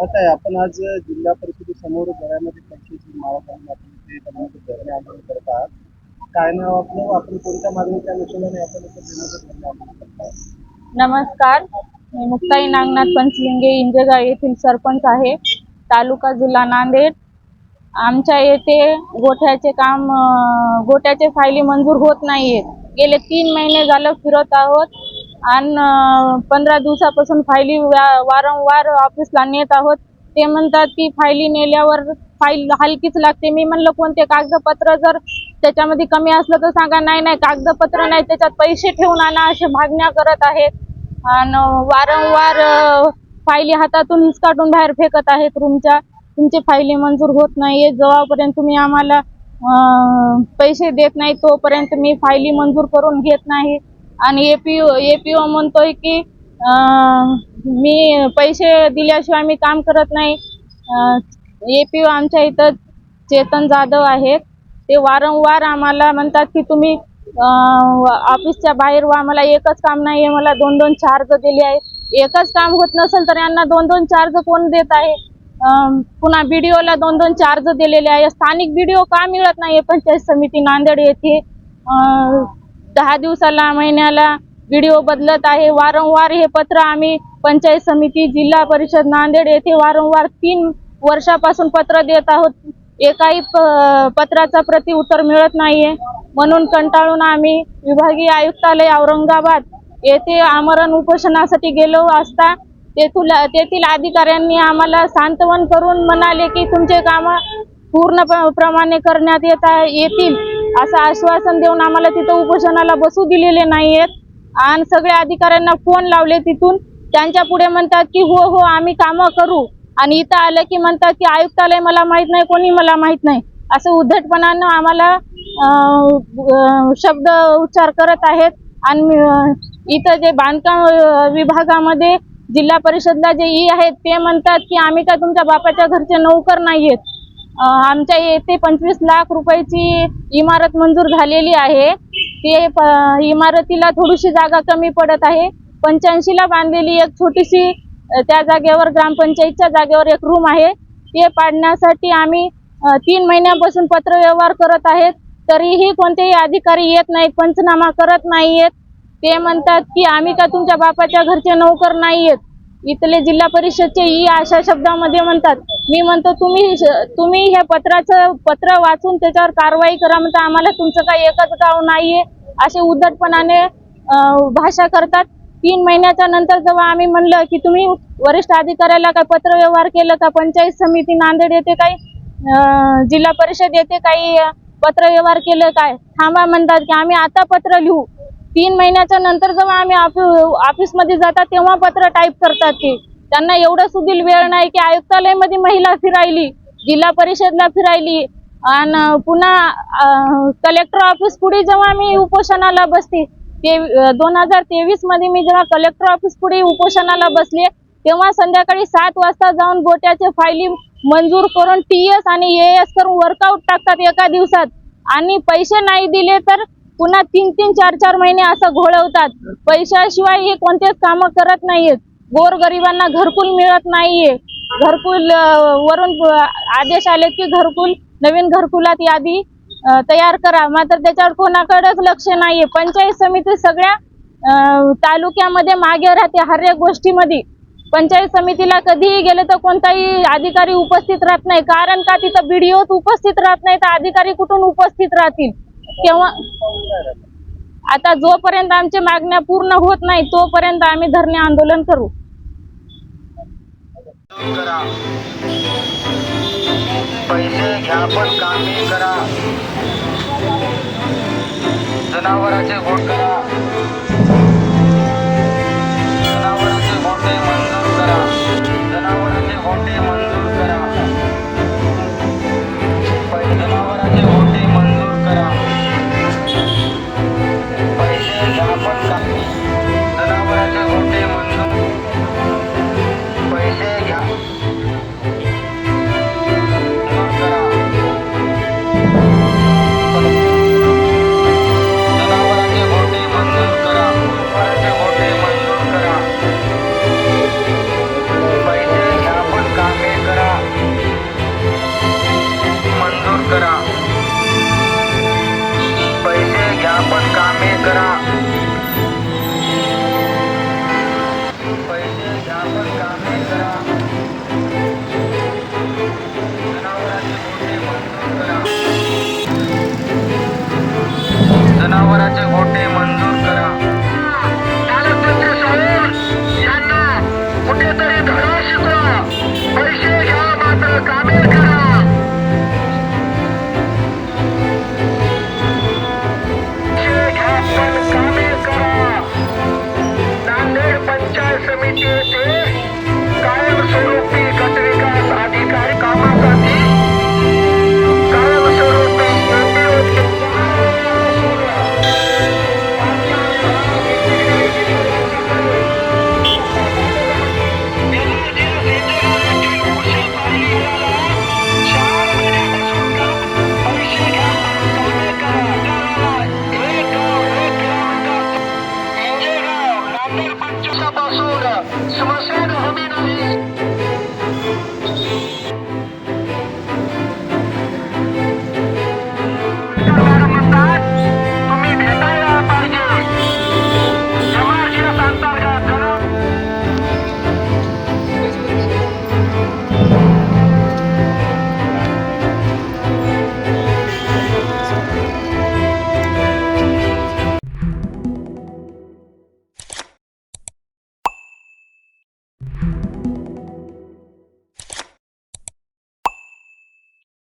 असं आहे. आपण आज जिल्हा परिषदेसमोर घरामध्ये पंचवीस माळा घालून धरणे आंदोलन करत आहात. काय नाव आपलं? आपण कोणत्या मागणीच्या अनुषंगाने आपण इथे विनोद धरणे आंदोलन करत आहात. नमस्कार. मी मुक्ताई नागनाथ पंचलिंगे इंजेगाव येथील सरपंच आहे. तालुका जिल्हा नांदेड. आमच्या येथे गोठ्याचे काम गोठ्याचे फायली मंजूर होत नाहीये गेले तीन महिने झालं फिरत आहोत. आणि पंधरा दिवसापासून फायली वारंवार ऑफिसला नेत आहोत. ते म्हणतात की फायली नेल्यावर फाईल हलकीच लागते. मी म्हणलं कोणते कागदपत्र जर त्याच्यामध्ये कमी असलं तर सांगा नाही नाही कागदपत्र नाही त्याच्यात पैसे ठेवून आणा असे मागण्या करत आहेत. आणि वारंवार फायली हातातून हिसकाटून बाहेर फेकत आहेत रूमच्या. तुमचे फायली मंजूर होत नाहीये. जेव्हापर्यंत तुम्ही आम्हाला पैसे देत नाही तोपर्यंत मी फायली मंजूर करून घेत नाही. आणि एपीओ एपीओ म्हणतोय की मी पैसे दिल्याशिवाय मी काम करत नाही. एपीओ आमच्या इथं चेतन जाधव आहेत. ते वारंवार आम्हाला म्हणतात की तुम्ही ऑफिसच्या बाहेर व्हा. मला एकच काम नाही आहे मला दोन दोन चार्ज दिले आहेत. एकच काम होत नसेल तर यांना दोन दोन चार्ज कोण देत आहे? अं, पुन्हा बीडीओला दोन दोन चार्ज दिलेले आहे. स्थानिक बीडीओ का मिळत नाही पंचायत समिती नांदेड येथे. दहा दिवसाला महिन्याला व्हिडिओ बदलत आहे. वारंवार हे पत्र आम्ही पंचायत समिती जिल्हा परिषद नांदेड येथे वारंवार तीन वर्षापासून पत्र देत आहोत. एकाही प- पत्राचा प्रति उत्तर मिळत नाहीये. म्हणून कंटाळून आम्ही विभागीय आयुक्तालय औरंगाबाद येथे आमरण उपोषणासाठी गेलो असता तेथील तेथील अधिकाऱ्यांनी आम्हाला सांत्वन करून म्हणाले की तुमचे काम पूर्ण प- प्रमाणे करण्यात येत आहे- येतील. असं आश्वासन देऊन आम्हाला तिथं उपोषणाला बसू दिलेले नाहीयेत. आणि सगळ्या अधिकाऱ्यांना फोन लावले तिथून. त्यांच्या पुढे म्हणतात की हो हो आम्ही कामं करू. आणि इथं आलं की म्हणतात की आयुक्तालय मला माहीत नाही कोणी मला माहीत नाही. असं उद्धटपणानं आम्हाला शब्द उच्चार करत आहेत. आणि इथं जे बांधकाम विभागामध्ये जिल्हा परिषदला जे ई आहेत ते म्हणतात की आम्ही काय तुमच्या बापाच्या घरचे नोकर नाहीयेत. आहेत आमच्या येथे पंचवीस लाख रुपयाची इमारत मंजूर झालेली आहे. ते प- इमारतीला थोडीशी जागा कमी पडत आहे. पंच्याऐंशीला बांधलेली एक छोटीशी त्या जागेवर ग्रामपंचायतच्या जागेवर एक रूम आहे. ते पाडण्यासाठी आम्ही तीन महिन्यापासून पत्रव्यवहार करत आहेत. तरीही कोणतेही अधिकारी येत नाहीत पंचनामा करत नाहीयेत. ते म्हणतात की आम्ही का तुमच्या बापाच्या घरचे नोकर नाहीयेत? इथले जिल्हा परिषदचे ई अशा शब्दामध्ये म्हणतात. मी म्हणतो तुम्ही तुम्ही हे पत्राचं पत्र वाचून त्याच्यावर कारवाई करा म्हणता आम्हाला तुमचं काही एकच गाव नाहीये असे उद्धटपणाने अं, भाषा करतात. तीन महिन्याच्या नंतर जेव्हा आम्ही म्हणलं की तुम्ही वरिष्ठ अधिकाऱ्याला काय पत्र व्यवहार केलं का? पंचायत समिती नांदेड येथे काही? अं, जिल्हा परिषद येथे काही पत्र व्यवहार केलं काय? थांबा म्हणतात की आम्ही आता पत्र लिहू. तीन महिन्याच्या नंतर जेव्हा आम्ही ऑफिसमध्ये जातात तेव्हा पत्र टाईप करतात ते. त्यांना एवढं सुधील वेळ नाही की आयुक्तालयमध्ये महिला फिरायली जिल्हा परिषदला फिरायली आणि पुन्हा कलेक्टर ऑफिस पुढे जेव्हा मी उपोषणाला बसते ते दोन हजार तेवीसमध्ये मी जेव्हा कलेक्टर ऑफिस पुढे उपोषणाला बसले तेव्हा संध्याकाळी सात वाजता जाऊन गोट्याचे फायली मंजूर करून टी एस आणि ए एस करून वर्कआउट टाकतात एका दिवसात. आणि पैसे नाही दिले तर पुन्हा तीन तीन चार चार महिने असं घोळवतात. पैशाशिवाय हे कोणतेच कामं करत नाहीयेत. गोरगरिबांना घरकुल मिळत नाहीये. घरकुल वरून आदेश आले की घरकुल नवीन घरकुलात यादी तयार करा. मात्र त्याच्यावर कोणाकडेच लक्ष नाहीये. पंचायत समिती सगळ्या तालुक्यामध्ये मागे राहते हर एक गोष्टीमध्ये. पंचायत समितीला कधीही गेले तर कोणताही अधिकारी उपस्थित राहत नाही. कारण का? तिथं बीडीओच उपस्थित राहत नाही तर अधिकारी कुठून उपस्थित राहतील? तेव्हा आता जोपर्यंत आमच्या मागण्या पूर्ण होत नाही तोपर्यंत आम्ही धरणे आंदोलन करू. पैसे घ्या पण कामे करा. जनावरांचे गोठ करा जनावरांचे गोटे मंजूर करा. पालकमंत्री साहेब यांना कुठेतरी धडा शिकवा पैसे घ्या मात्र कामे करा. sumasero kami ng